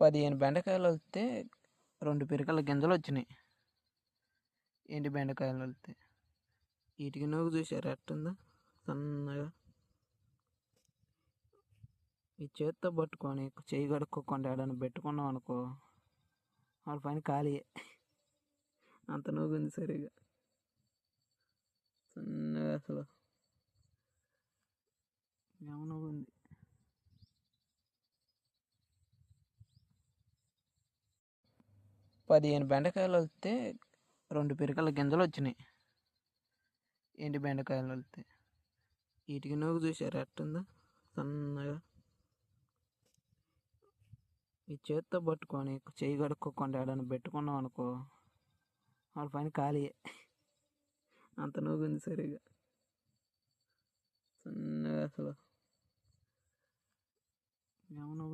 పదిహేను బెండకాయలు వస్తే రెండు పిరకల గింజలు వచ్చినాయి ఎండి బెండకాయలు వస్తే వీటికి నువ్వు చూసారు ఎట్టుందా? సన్నగా. ఈ చేత్తో పట్టుకొని చేయి కడుక్కోకుండా ఏడని పెట్టుకున్నాం అనుకో వాళ్ళ పని ఖాళీ. అంత నూగుంది సరిగా. సన్నగా అసలు. ఏమన్నా పదిహేను బెండకాయలు వస్తే రెండు పిరకల గింజలు వచ్చినాయి ఎండి బెండకాయలు వస్తే వీటికి నువ్వు చూసారు ఎట్టుందా? సన్నగా. ఈ చేత్తో పట్టుకొని చేయి కడుక్కోకుండా ఏడైనా పెట్టుకున్నాం అనుకో వాళ్ళ పని ఖాళీ. అంత నూగుంది సరిగా. సన్నగా అసలు. ఏమన్నా